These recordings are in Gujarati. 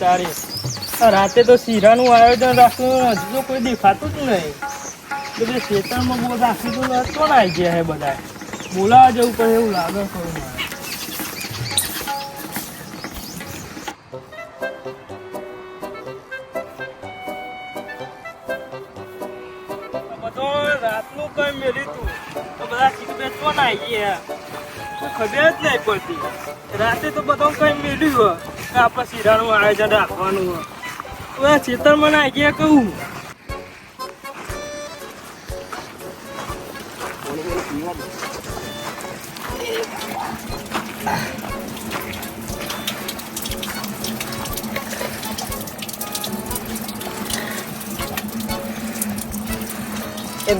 તારી. રાતે તો શીરાનું આયોજન રાખવું, હજુ તો કોઈ દેખાતું જ નહીં. બધે ખેતરમાં બહુ રાખી તો કોણ આવી ગયા હે બધા? બોલાવા જવું પડે એવું લાગે આ બધો રાતનું કઈ મેળ્યું તું. તો બધા તો ના આવી ગયા? ખબર જ નહીં પડતી. રાતે તો બધો કઈ મેળ્યું આપણે શીરાનું આયોજન રાખવાનું આ ખેતરમાં ના ગયા કહું.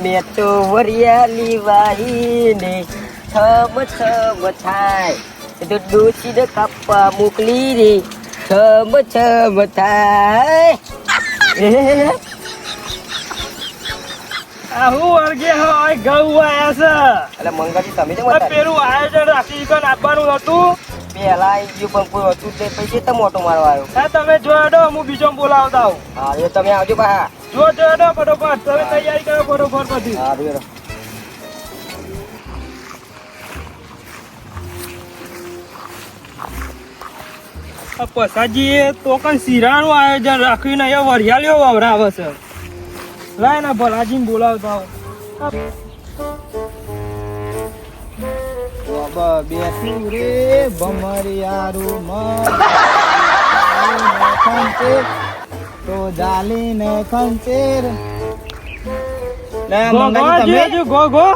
મેં તો વરિયાળી વાહીને છમ છમ થાય. તો ડોસીને કાપવા મોકલી રે છમ છમ થાય. એ, આ હોય ઘઉં આયા એટલે મંગાજી તમે છે પેલું આયોજન રાખી કન આપવાનું હતું. પેલા આવી ગયું પણ કોઈ હતું તે પછી તો મોટો મારવા આવ્યો. હા તમે જોયો દો હું બીજો બોલાવતા હા તમે આવજો પા જો જોયો દો બરોબર તમે તૈયારી કરો બરોબર બધી હા બેરો એ તો કઈ શીરાનું આયોજન રાખ્યું ને એ વરિયાળીઓ વવરાવે છે. લાય ને ભલાજીને બોલાવતા બાબા રે ભમરિયારું ખંચેર તો જાલીને ખંચેર લે મંગાજી તમે? ગો ગો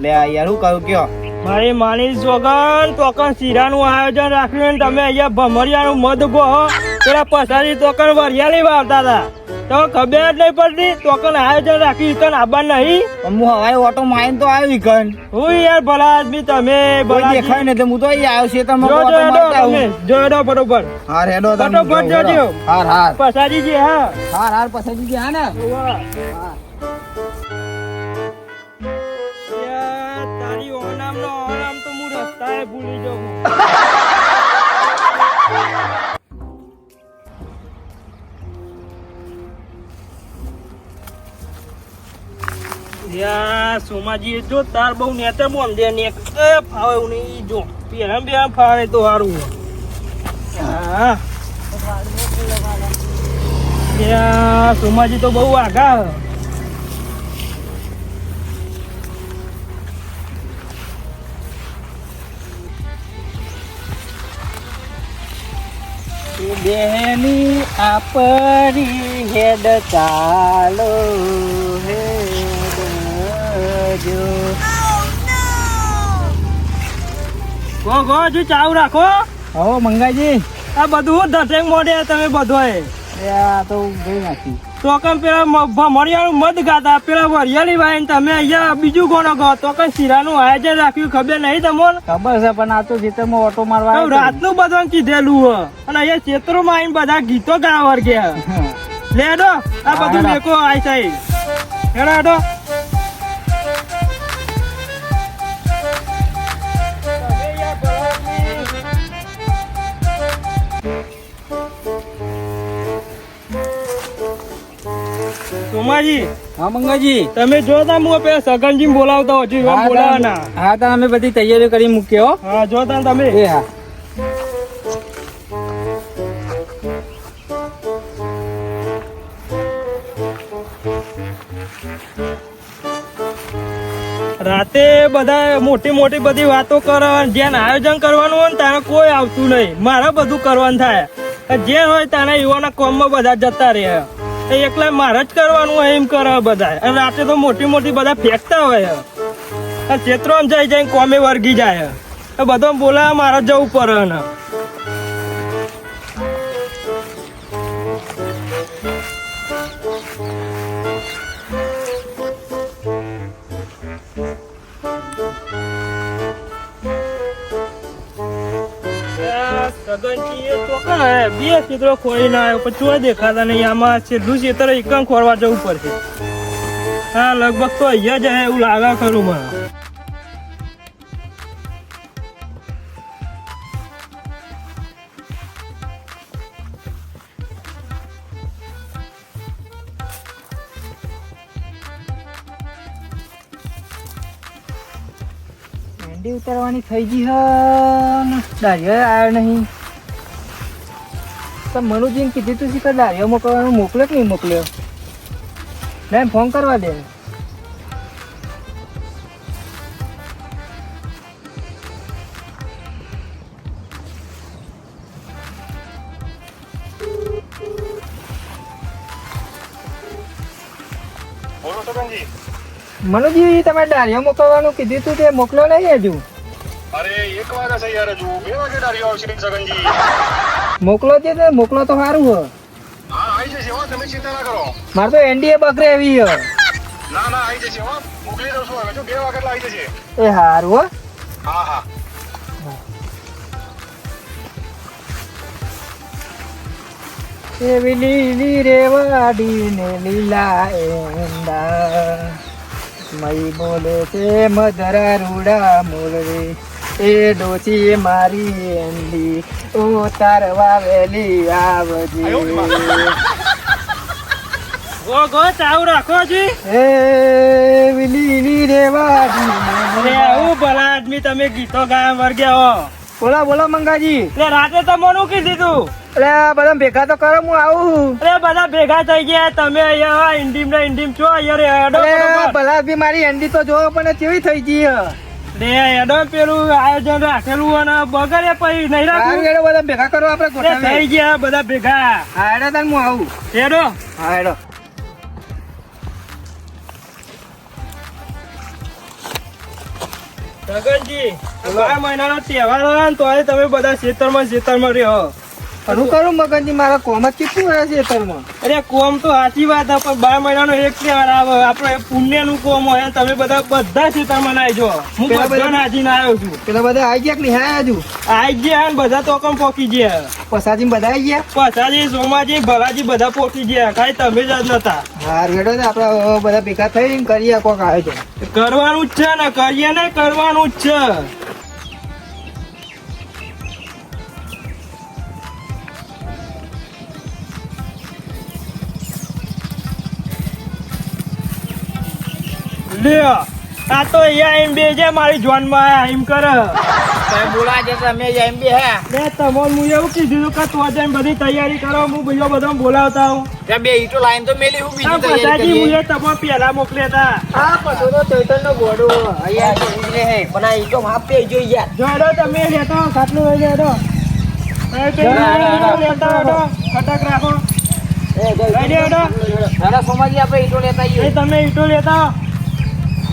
લે યાર હું કહું કયો? મારી માની સોગન તોકન શીરાનું આયોજન રાખ્યું ને તમે અહીંયા ભમરિયાનું મધ ગોહો પેલા પસારી તોકન નહીં વાવતા હતા. તો ખબર જ નહીં પડતી તોકન આયોજન રાખ્યું કન આબા નહીં? હું હવાઈ ઓટો માઈન તો આવ્યો ઇકન હું યાર ભલા આદમી તમે ભલા દેખાય ને તો હું તો અહીં આવ્યો છે તમે જો જો જો એડો બરોબર હાર એડો તમે બરોબર જોજો. હાર હાર. પસારી જે હા. હાર હાર પછી હા ને? ઉવ્વા. હું રસ્તાએ ભૂલી જાઉં સોમાજી જો તાર બહુ નેતર બોમ દે ને ફાવે એવું નહીં જો. પેરમ બે ફાવે તો સારું હા. યા, સોમાજી તો બહુ આગા બેની આપરી હેડ ચાલો હેડ જો. ગો ગો હજુ ચાવ રાખો. હો મંગાજી. આ બધું ધટેંગ મોડે તમે બધોય. તો કેમ પેલા મધ પેલા વરિયાળી વાઈને તમે અહીંયા બીજું કોનો કહો? તો કઈ શીરાનું આયોજન રાખ્યું ખબર નહીં તમને? ખબર છે પણ આ તો ખેતરમાં ઓટો મારવા રાતનું બધું કીધેલું હે. અને અહીંયા ચેતરોમાં આવીને બધા ગીતો ગાવા વર્ગે લેડો આ બધું લેકો આઈ સાઈ હેડો હેડો. સોમાજી હા મંગાજી. તમે જોતા હું પેલા સગનજી બોલાવતા હો હા, બોલાવાના. તા- હા તો અમે બધી તૈયારી કરી મૂકી હો. હા જોતા તમે. એ હા. રાતે બધા મોટી મોટી બધી વાતો કરે જેને આયોજન કરવાનું હોય ને તારે કોઈ આવતું નહીં. મારે બધું કરવાનું થાય. જે હોય તારા યુવાના કોમમાં બધા જતા રહે. એકલા મારે જ કરવાનું હોય એમ કરે બધા અને રાતે તો મોટી મોટી બધા ફેંકતા હોય અને ચેત્રો જઈ જઈને કોમે વર્ગી જાય બધો બોલાવે મારે જવું પડે બે ચિત્રો ખોઈ ના આવ્યો પછી ચોય દેખાતા નહીં. આમાં છેલ્લું ચિત્ર એકમ ખોરવા જવું પડશે. હા, લગભગ તો અહીંયા જ એવું લાગે ખરું મને. ઉતારવાની થઈ ગઈ હ દાઢી આવ્યો નહીં. તો મનુજીને કીધું તું શીખર લાવ્યો મોકલવાનું મોકલ્યો કે નહીં મોકલ્યો? મેમ ફોન કરવા દે. મનુજી તમે દારિયો મોકલવાનું કીધું તું તે મોકલો નહીં હજુ? અરે એક વાગે છે યાર બે વાગે ડાર્યો આવશે સગનજી. મોકલો છે ને મોકલો તો સારું હ. હા આવી જશે હો તમે ચિંતા ના કરો. મારે તો એનડીએ બકરે એવી હો. ના ના આવી જશે હો. મોકલી દઉં છું હવે જો બે વાગે એટલે આવી જશે. એ સારું હો. હા હા. એવી લીલી રેવાડી ને લીલા એંડા. મય બોલે છે મધરા રૂડા મોલરે એ ડોચી મારી એંડી ઉતારવા વેલી આવજે. ગો ગો રાખો જી એ લીલી રેવાડી અરે આવું ભલા આદમી તમે ગીતો ગાયા વર્ગ્યા હો. બોલા બોલા મંગાજી. એટલે રાતે મોનું કીધું તું? એટલે બધા ભેગા તો કરો હું આવું. અરે બધા ભેગા થઈ ગયા. તમે અહીંયા ઇન્ડીમ ને ઇન્ડીમ છો અહીંયા ભલા બી મારી એન્ડી તો જોવો પણ કેવી થઈ ગઈ હ. રે પેલું આયોજન રાખેલું અને બગડે પછી નહીં બધા ભેગા કરો આપણે અરે થઈ ગયા બધા ભેગા. હા હેડો તાન હું આવું? હેડો હા ગગનજી બાર મહિનાનો તહેવાર હોય ને તોય તમે બધા ખેતરમાં ખેતરમાં રહ્યો. શું કરું મગનજી મારા કોમ જ કેટલું આવે છે ખેતરમાં અરે કોમ તો સાચી વાત પણ બાર મહિનાનો એક તહેવાર આવે. આપણે પુણ્યનું કોમ હોય તમે બધા બધા ખેતરમાં નાઈ જો હું બધા નાચીને આવ્યો છું. પેલા બધા આવી ગયા કે નહીં? હા હજુ? આઈ ગયા ને બધા તો કમ પોકી ગયા. પસાજી બધા આવી ગયા? પસાજી સોમાજી ભલાજી બધા પોકી ગયા. કાઈ તમે જ નતા. હા વેડો ને આપણે બધા ભેગા થઈને કરીએ કોક આવે છે કરવાનું જ છે ને કરીએ ને કરવાનું જ છે. લ્યો આ તો અહીંયા એમ બે છે મારી જોનમાં એમ કરે બોલા છે તમે એમ બે હે લે તમને હું એવું કીધું કે તો જઈને બધી તૈયારી કરો હું બીજો બધો બોલાવતા હું ત્યાં બે ઈટો લાઈન તો મેલી હું આ બધાજી હું તમને પહેલા મોકલ્યા હતા હા પછી તો ચૈતન નો ગોડો અહીંયા એટલે હે પણ આ ઈટો માપ પે જો યાર જોડો તમે લેતા ખાટલું હોય લેતા હો કટક રાખો તમે ઈટો લેતા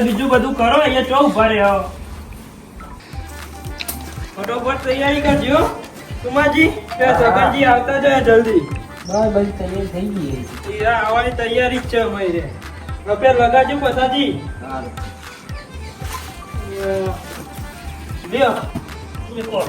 બીજું બધું કરો અહીંયા ચો ઊભા રહ્યો ફટોફટ તૈયારી કરજો કુમારજી કે જગનજી આવતા જાય જલ્દી. બસ બધી તૈયારી થઈ ગઈ આવવાની તૈયારી જ છે અમારી. રૂપિયા લગાજો પછાજી લ્યો મેકો.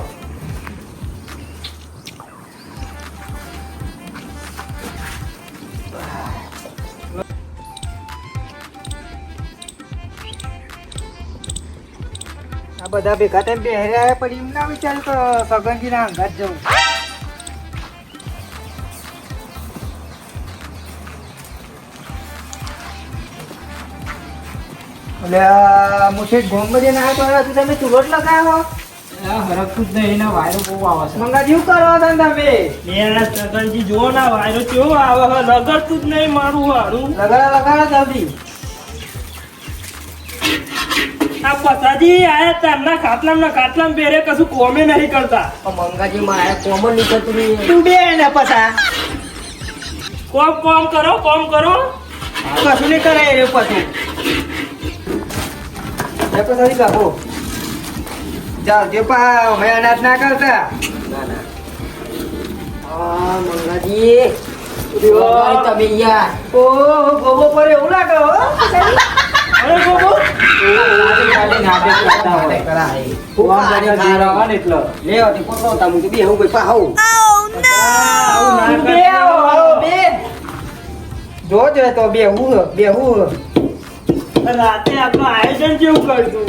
આ બધા ભેગા થઈને બેહર્યા પણ એમ ના વિચાર્યું કે સગનજી ના અંગાત જવું એટલે આ મુઠે ગોમડી ના તો તમે ચૂલો જ લગાવ્યો હરકતું જ નહીં એના વાયરો બહુ આવે છે. મંગાજી શું કરો છો તમે? લે સગનજી જુઓ ના વાયરો કેવો આવે છે. લગડતું જ નહીં મારું હારું. લગાડો લગાડો જલ્દી. આ પછાજી આયા તારના ખાટલામ ના ખાટલામ બેરે કશું કોમે નહીં કરતા. મંગાજી માં આ કોમન નીકળતું નહીં. તું બે ને પછા કોમ કોમ કરો કોમ કરો. કશું નહીં કરે એ પતું તો સરી ચાલ જે પા અમે અનાજ ના કરતા. ના ના. આ મંગાજી. તમે યાર. ઓ ગોબો પર એવું લાગે હો? અરે ગોગો લે તે પોતો તા હું તો બે હું પા આવું આવું બે કરતા. આવો, આવો, જો જો તો બે હું બે હું. રાતે આપણું આયોજન કેવું કરતું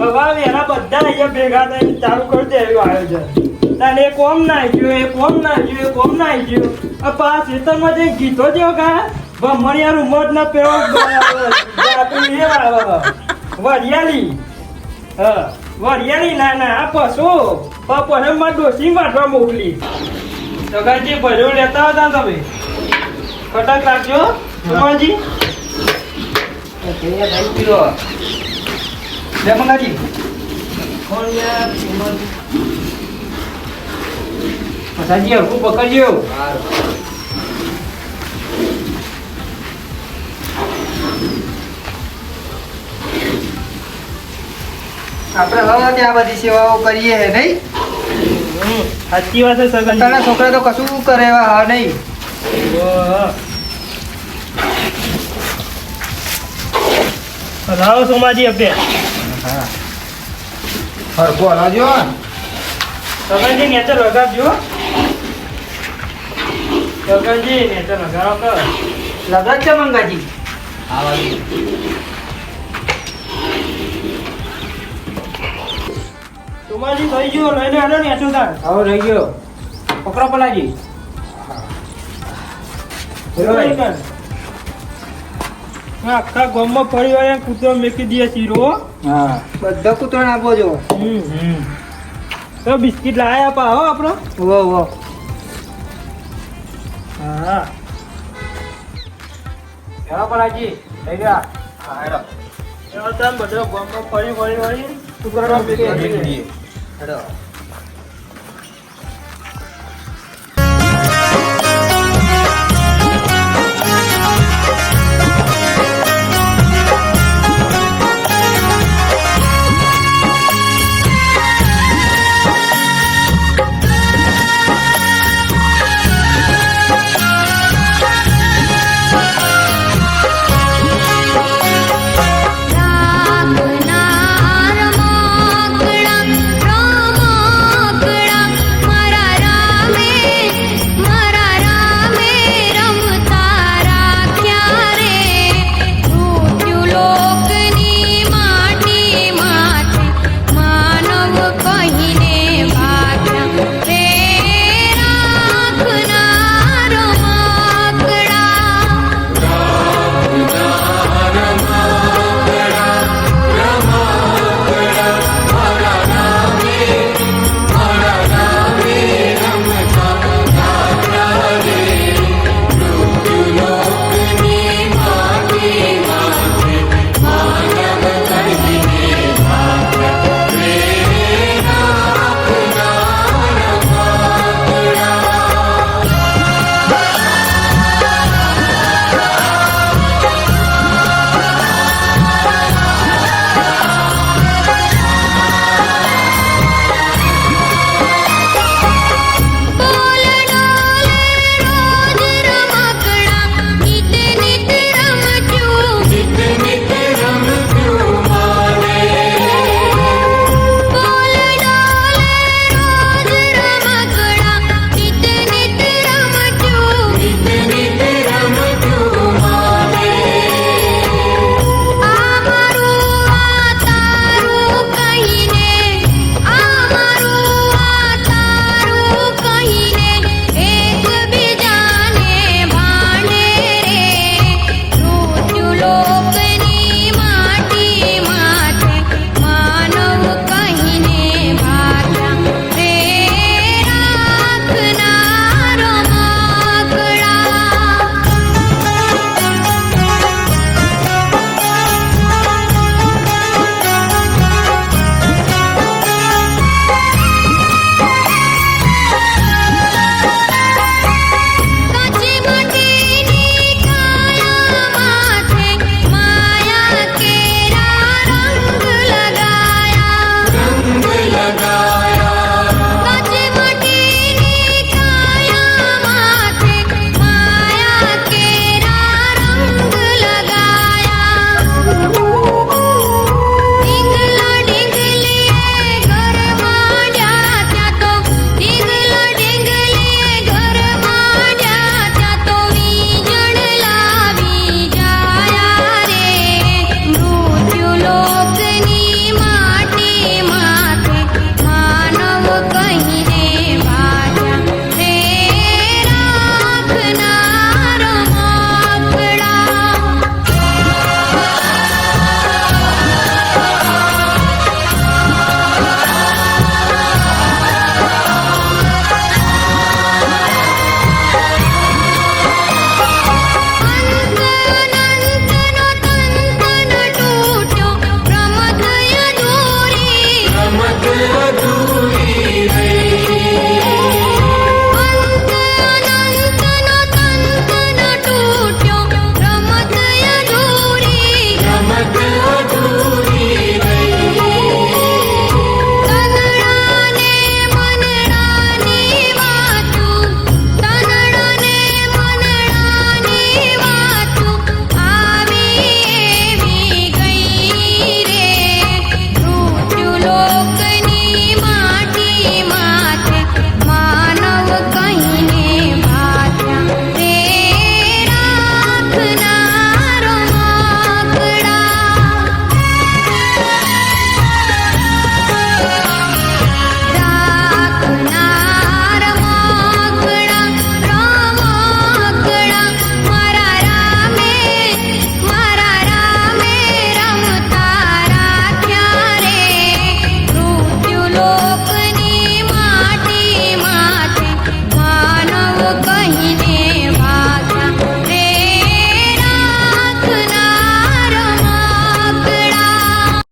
હવે એના બધા અહીંયા ભેગા થઈને ચાલુ કરી દે એવું આયોજન. તાને એ કોમ ના ગયો એ કોમ ના ગયો એ કોમ ના ગયો આ પા ખેતરમાં જે ગીતો જેવો કા ભમણિયા રૂમટ ના આવે. વરિયાળી. હા વરિયાળી ના ના આ પશુ. પછી માં ડોસી વાટવા મોકલી. સગાજી ભર્યો લેતા હતા તમે. કટક રાખજો સુમાજી લે મંગાજી પકડજો આપણે હવે ત્યાં બધી સેવાઓ કરીએ હે નહીં? સાચી વાત છે સગાજી છોકરા તો કશું કરે એવા હા નહીં. લાવો સોમાજી અબે હરખું હલાવજો સગનજી નેચર લગાવજો સગનજી નેચર લગાવો કર લગત છે મંગાજી? સોમાજી થઈ ગયો લઈને આનો નેચર તાર આવો રહી ગયો. પકડો પલાજી. આ આખા ગામમાં ફરી વળે કૂતરો મેકી દે શીરો. હા. બધા કૂતરણ આપો જો હમ હમ. તો બિસ્કિટ લાયા પાહો આપણો? વો વો હા. ચાલો પલાજી થઈ ગયા? એવો તમે બધો ગામમાં ફરી ફરી વળી કૂતરો મેકી દે. હેડો.